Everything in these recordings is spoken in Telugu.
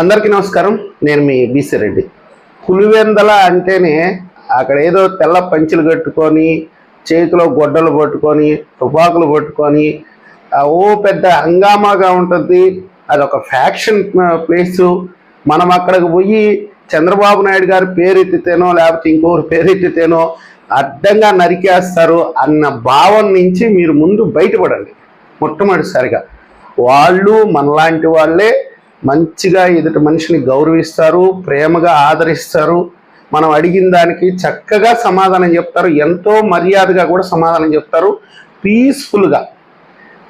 అందరికీ నమస్కారం. నేను మీ బీసీ రెడ్డి. పులివెందల అంటేనే అక్కడ ఏదో తెల్ల పంచులు కట్టుకొని చేతిలో గొడ్డలు పట్టుకొని తుపాకులు పట్టుకొని ఓ పెద్ద హంగామాగా ఉంటుంది. అదొక ఫ్యాక్షన్ ప్లేసు. మనం అక్కడికి పోయి చంద్రబాబు నాయుడు గారి పేరు ఎత్తితేనో లేకపోతే ఇంకొకరు పేరు ఎత్తితేనో అడ్డంగా నరికేస్తారు అన్న భావం నుంచి మీరు ముందు బయటపడండి. మొట్టమొదటిసారిగా. వాళ్ళు మనలాంటి వాళ్ళే. మంచిగా ఎదుటి మనిషిని గౌరవిస్తారు ప్రేమగా ఆదరిస్తారు. మనం అడిగిన దానికి చక్కగా సమాధానం చెప్తారు ఎంతో మర్యాదగా కూడా సమాధానం చెప్తారు పీస్ఫుల్గా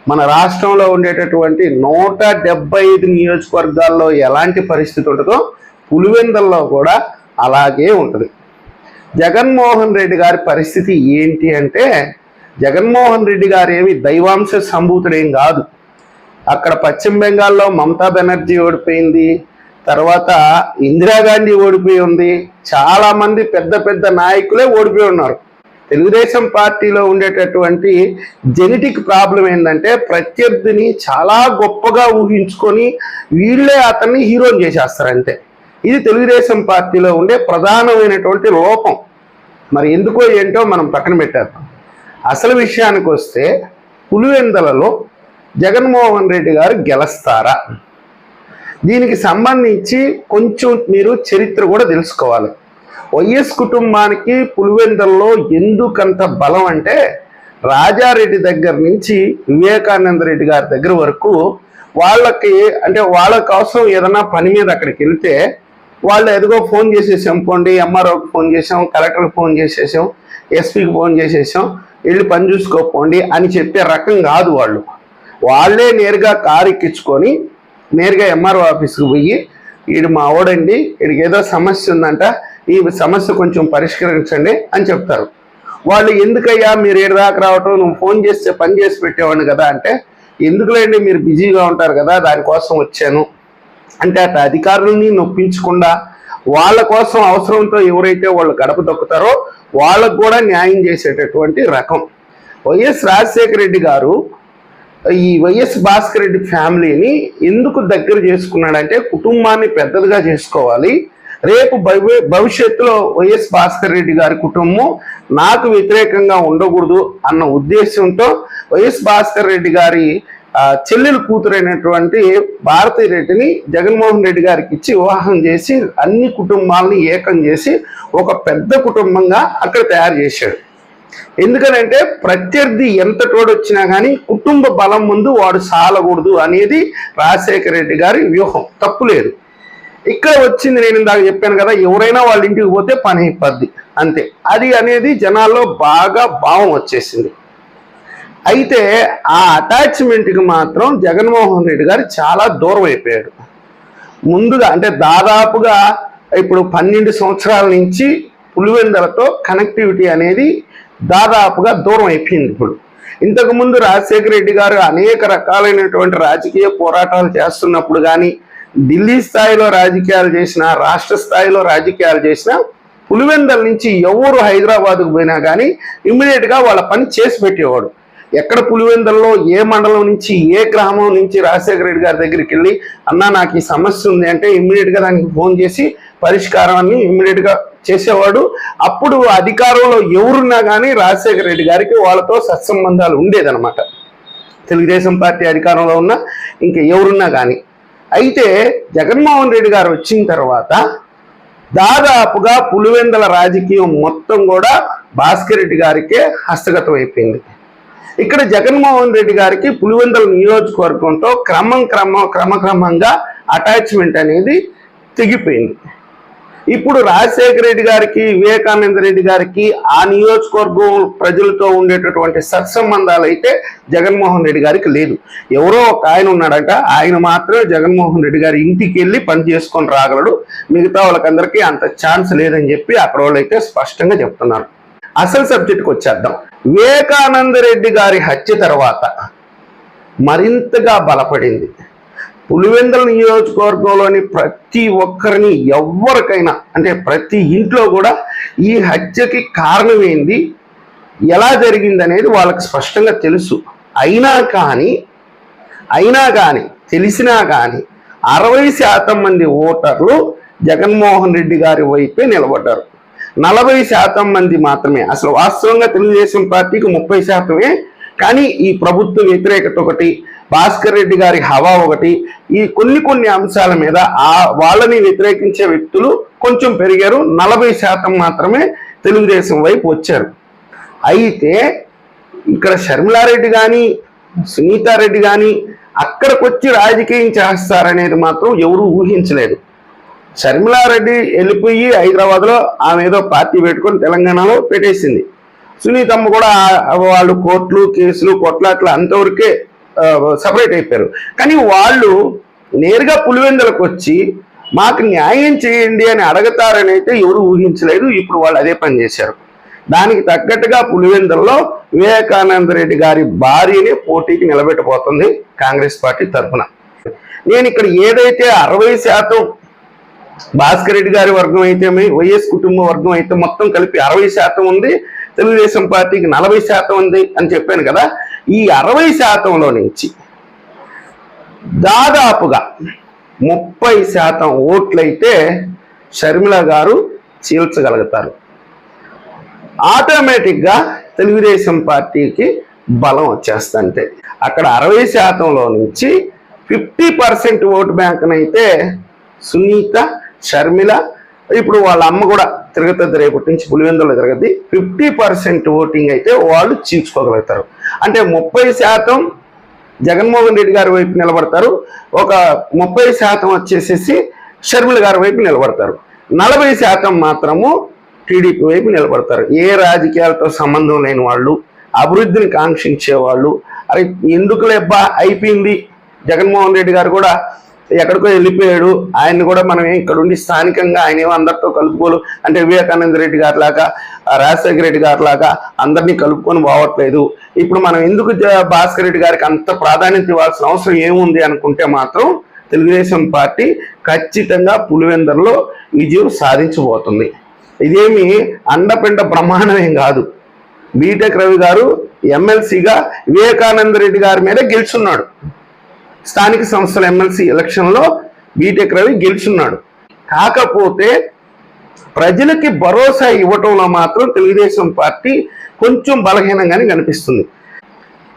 మన రాష్ట్రంలో ఉండేటటువంటి నూట డెబ్బై ఐదు నియోజకవర్గాల్లో ఎలాంటి పరిస్థితి ఉంటుందో పులివెందల్లో కూడా అలాగే ఉంటుంది. జగన్మోహన్ రెడ్డి గారి పరిస్థితి ఏంటి అంటే జగన్మోహన్ రెడ్డి గారు ఏమి దైవాంశ సంభూతుడేం కాదు. అక్కడ పశ్చిమ బెంగాల్లో మమతా బెనర్జీ ఓడిపోయింది తర్వాత ఇందిరాగాంధీ ఓడిపోయి ఉంది చాలామంది పెద్ద పెద్ద నాయకులే ఓడిపోయి ఉన్నారు. తెలుగుదేశం పార్టీలో ఉండేటటువంటి జెనెటిక్ ప్రాబ్లం ఏంటంటే ప్రత్యర్థిని చాలా గొప్పగా ఊహించుకొని వీళ్ళే అతన్ని హీరోని చేసేస్తారంతే ఇది తెలుగుదేశం పార్టీలో ఉండే ప్రధానమైనటువంటి లోపం. మరి ఎందుకో ఏంటో మనం పక్కన పెట్టేద్దాం. అసలు విషయానికి వస్తే పులివెందలలో జగన్మోహన్ రెడ్డి గారు గెలుస్తారా? దీనికి సంబంధించి కొంచెం మీరు చరిత్ర కూడా తెలుసుకోవాలి. వైఎస్ కుటుంబానికి పులివెందల్లో ఎందుకంత బలం అంటే రాజారెడ్డి దగ్గర నుంచి వివేకానంద రెడ్డి గారి దగ్గర వరకు వాళ్ళకి అంటే వాళ్ళ కోసం ఏదైనా పని మీద అక్కడికి వెళ్తే వాళ్ళు ఎదుగో ఫోన్ చేసేసాం పోండి ఎంఆర్ఓకి ఫోన్ చేసాం కలెక్టర్కి ఫోన్ చేసేసాం ఎస్పీకి ఫోన్ చేసేసాం వెళ్ళి పని చూసుకోపోండి అని చెప్పే రకం కాదు వాళ్ళు. వాళ్ళే నేరుగా కారు ఎక్కించుకొని నేరుగా ఎంఆర్ఓ ఆఫీస్కి పోయి వీడు మా ఓడండి వీడికి ఏదో సమస్య ఉందంట ఈ సమస్య కొంచెం పరిష్కరించండి అని చెప్తారు. వాళ్ళు ఎందుకయ్యా మీరు ఏడు దాకా రావటం? నువ్వు ఫోన్ చేస్తే పని చేసి పెట్టేవాడిని కదా అంటే ఎందుకులేండి మీరు బిజీగా ఉంటారు కదా దానికోసం వచ్చాను అంటే అటు అధికారులని నొప్పించకుండా వాళ్ళ కోసం అవసరంతో ఎవరైతే వాళ్ళు గడప దొక్కుతారో వాళ్ళకు కూడా న్యాయం చేసేటటువంటి రకం. వైఎస్ రాజశేఖర రెడ్డి గారు ఈ వైఎస్ భాస్కర్ రెడ్డి ఫ్యామిలీని ఎందుకు దగ్గర చేసుకున్నాడంటే కుటుంబాన్ని పెద్దదిగా చేసుకోవాలి. రేపు భవి- భవిష్యత్తులో వైఎస్ భాస్కర్ రెడ్డి గారి కుటుంబం నాకు వ్యతిరేకంగా ఉండకూడదు అన్న ఉద్దేశంతో వైఎస్ భాస్కర్ రెడ్డి గారి చెల్లెలు కూతురైనటువంటి భారతీ రెడ్డిని జగన్మోహన్ రెడ్డి గారికి ఇచ్చి వివాహం చేసి అన్ని కుటుంబాలని ఏకం చేసి ఒక పెద్ద కుటుంబంగా అక్కడ తయారు చేశాడు. ఎందుకనంటే ప్రత్యర్థి ఎంత తోడొచ్చినా కానీ కుటుంబ బలం ముందు వాడు సాలకూడదు అనేది రాజశేఖర రెడ్డి గారి వ్యూహం. తప్పులేదు ఇక్కడ వచ్చింది నేను ఇందాక చెప్పాను కదా ఎవరైనా వాళ్ళ ఇంటికి పోతే పని అయిపోద్ది. అంతే. అది అనేది జనాల్లో బాగా భావం వచ్చేసింది. అయితే ఆ అటాచ్మెంట్కి మాత్రం జగన్మోహన్ రెడ్డి గారు చాలా దూరం అయిపోయాడు. ముందుగా అంటే దాదాపుగా ఇప్పుడు పన్నెండు సంవత్సరాల నుంచి పులివెందలతో కనెక్టివిటీ అనేది దాదాపుగా దూరం అయిపోయింది ఇప్పుడు. ఇంతకుముందు రాజశేఖర రెడ్డి గారు అనేక రకాలైనటువంటి రాజకీయ పోరాటాలు చేస్తున్నప్పుడు కానీ ఢిల్లీ స్థాయిలో రాజకీయాలు చేసిన రాష్ట్ర స్థాయిలో రాజకీయాలు చేసిన పులివెందల నుంచి ఎవరు హైదరాబాద్కు పోయినా కానీ ఇమ్మీడియట్గా వాళ్ళ పని చేసి పెట్టేవాడు. ఎక్కడ పులివెందల్లో ఏ మండలం నుంచి ఏ గ్రామం నుంచి రాజశేఖర రెడ్డి గారి దగ్గరికి వెళ్ళి అన్నా నాకు ఈ సమస్య ఉంది అంటే ఇమ్మీడియట్గా దానికి ఫోన్ చేసి పరిష్కారాన్ని ఇమ్మీడియట్గా చేసేవాడు. అప్పుడు అధికారంలో ఎవరున్నా కానీ రాజశేఖర రెడ్డి గారికి వాళ్ళతో సత్సంబంధాలు ఉండేదన్నమాట. తెలుగుదేశం పార్టీ అధికారంలో ఉన్న ఇంకా ఎవరున్నా కానీ అయితే జగన్మోహన్ రెడ్డి గారు వచ్చిన తర్వాత దాదాపుగా పులివెందల రాజకీయం మొత్తం కూడా భాస్కర్ రెడ్డి గారికే హస్తగతం అయిపోయింది. ఇక్కడ జగన్మోహన్ రెడ్డి గారికి పులివెందల నియోజకవర్గంతో క్రమం క్రమం క్రమక్రమంగా అటాచ్మెంట్ అనేది తెగిపోయింది. ఇప్పుడు రాజశేఖర రెడ్డి గారికి వివేకానంద రెడ్డి గారికి ఆ నియోజకవర్గం ప్రజలతో ఉండేటటువంటి సత్సంబంధాలు అయితే జగన్మోహన్ రెడ్డి గారికి లేదు. ఎవరో ఒక ఆయన ఉన్నాడంట ఆయన మాత్రమే జగన్మోహన్ రెడ్డి గారి ఇంటికి వెళ్ళి పని చేసుకొని రాగలడు. మిగతా వాళ్ళకందరికీ అంత ఛాన్స్ లేదని చెప్పి అక్కడ వాళ్ళు స్పష్టంగా చెప్తున్నారు. అసలు సబ్జెక్ట్కి వచ్చేద్దాం. వివేకానంద రెడ్డి గారి హత్య తర్వాత మరింతగా బలపడింది. పులివెందుల నియోజకవర్గంలోని ప్రతి ఒక్కరిని ఎవరికైనా అంటే ప్రతి ఇంట్లో కూడా ఈ హత్యకి కారణం ఏంది ఎలా జరిగింది అనేది వాళ్ళకి స్పష్టంగా తెలుసు. అయినా కానీ అయినా కానీ తెలిసినా కానీ అరవై శాతం మంది ఓటర్లు జగన్మోహన్ రెడ్డి గారి వైపే నిలబడ్డారు. నలభై శాతం మంది మాత్రమే. అసలు వాస్తవంగా తెలుగుదేశం పార్టీకి ముప్పై శాతమే. కానీ ఈ ప్రభుత్వ వ్యతిరేకత ఒకటి భాస్కర్ రెడ్డి గారి హవా ఒకటి. ఈ కొన్ని కొన్ని అంశాల మీద ఆ వాళ్ళని వ్యతిరేకించే వ్యక్తులు కొంచెం పెరిగారు. నలభై శాతం మాత్రమే తెలుగుదేశం వైపు వచ్చారు. అయితే ఇక్కడ షర్మిలారెడ్డి కానీ సునీతారెడ్డి కానీ అక్కడికి వచ్చి రాజకీయం చేస్తారనేది మాత్రం ఎవరూ ఊహించలేదు. షర్మిలారెడ్డి వెళ్ళిపోయి హైదరాబాద్లో ఆమె ఏదో పార్టీ పెట్టుకొని తెలంగాణలో పెట్టేసింది. సునీతమ్మ కూడా వాళ్ళు కోర్టులు కేసులు కొట్లాట్లు అంతవరకే సపరేట్ అయిపోయారు. కానీ వాళ్ళు నేరుగా పులివెందులకు వచ్చి మాకు న్యాయం చేయండి అని అడగతారని అయితే ఎవరు ఊహించలేదు. ఇప్పుడు వాళ్ళు అదే పని చేశారు. దానికి తగ్గట్టుగా పులివెందుల్లో వివేకానంద రెడ్డి గారి భార్యని పోటీకి నిలబెట్టబోతుంది కాంగ్రెస్ పార్టీ తరఫున. నేను ఇక్కడ ఏదైతే అరవై శాతం భాస్కర్ రెడ్డి గారి వర్గం అయితే వైఎస్ కుటుంబ వర్గం అయితే మొత్తం కలిపి అరవై శాతం ఉంది తెలుగుదేశం పార్టీకి నలభై శాతం ఉంది అని చెప్పాను కదా. ఈ అరవై శాతంలో నుంచి దాదాపుగా ముప్పై శాతం ఓట్లయితే షర్మిల గారు చీల్చగలుగుతారు. ఆటోమేటిక్గా తెలుగుదేశం పార్టీకి బలం వచ్చేస్తుంటే అక్కడ అరవై శాతంలో నుంచి ఫిఫ్టీ పర్సెంట్ ఓటు బ్యాంక్నైతే సునీత షర్మిల ఇప్పుడు వాళ్ళ అమ్మ కూడా తిరగతుంది రేపటి నుంచి పులివెందులో తిరగద్ది ఫిఫ్టీ పర్సెంట్ ఓటింగ్ అయితే వాళ్ళు చీల్చుకోగలుగుతారు. అంటే ముప్పై శాతం జగన్మోహన్ రెడ్డి గారి వైపు నిలబడతారు. ఒక ముప్పై శాతం వచ్చేసేసి షర్మిల గారి వైపు నిలబడతారు. నలభై శాతం మాత్రము టీడీపీ వైపు నిలబడతారు. ఏ రాజకీయాలతో సంబంధం లేని వాళ్ళు అభివృద్ధిని కాంక్షించే వాళ్ళు అరే ఎందుకు లేబ్బా అయిపోయింది జగన్మోహన్ రెడ్డి గారు కూడా. ఎక్కడికో వెళ్ళిపోయాడు. ఆయన్ని కూడా మనం ఇక్కడ ఉండి స్థానికంగా ఆయన ఏమో అందరితో కలుపుకోలు అంటే వివేకానంద రెడ్డి గారి రాజశేఖర రెడ్డి గారి అందరినీ కలుపుకొని పోవట్లేదు. ఇప్పుడు మనం ఎందుకు జ- భాస్కర్ రెడ్డి గారికి అంత ప్రాధాన్యత ఇవ్వాల్సిన అవసరం ఏముంది అనుకుంటే మాత్రం తెలుగుదేశం పార్టీ ఖచ్చితంగా పులివెందర్లో విజయం సాధించబోతుంది. ఇదేమి అండపిండ బ్రహ్మాండమేం కాదు. బీటెక్ రవి గారు ఎమ్మెల్సీగా వివేకానంద రెడ్డి గారి మీద గెలుచున్నాడు. స్థానిక సంస్థల ఎమ్మెల్సీ ఎలక్షన్లో బీటెక్ రవి గెలుచున్నాడు. కాకపోతే ప్రజలకి భరోసా ఇవ్వటంలో మాత్రం తెలుగుదేశం పార్టీ కొంచెం బలహీనంగానే కనిపిస్తుంది.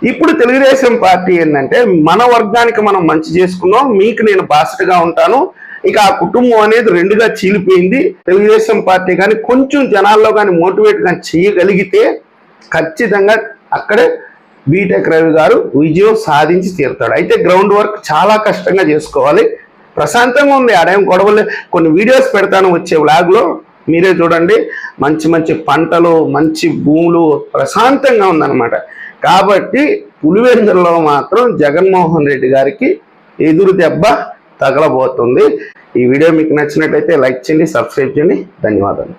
ఇప్పుడు తెలుగుదేశం పార్టీ ఏంటంటే మన వర్గానికి మనం మంచి చేసుకున్నాం మీకు నేను బాసటగా ఉంటాను ఇక ఆ కుటుంబం అనేది రెండుగా చీలిపోయింది. తెలుగుదేశం పార్టీ కానీ కొంచెం జనాల్లో కానీ మోటివేట్ కానీ చేయగలిగితే ఖచ్చితంగా అక్కడే బీటెక్ రవి గారు విజయం సాధించి తీరుతాడు. అయితే గ్రౌండ్ వర్క్ చాలా కష్టంగా చేసుకోవాలి. ప్రశాంతంగా ఉంది. ఆడేం గొడవలే కొన్ని వీడియోస్ పెడతాను వచ్చే వ్లాగ్లో మీరే చూడండి. మంచి మంచి పంటలు మంచి భూములు ప్రశాంతంగా ఉందన్నమాట. కాబట్టి పులివెందులలో మాత్రం జగన్మోహన్ రెడ్డి గారికి ఎదురు దెబ్బ తగలబోతుంది. ఈ వీడియో మీకు నచ్చినట్లయితే లైక్ చేయండి సబ్స్క్రైబ్ చేయండి. ధన్యవాదాలు.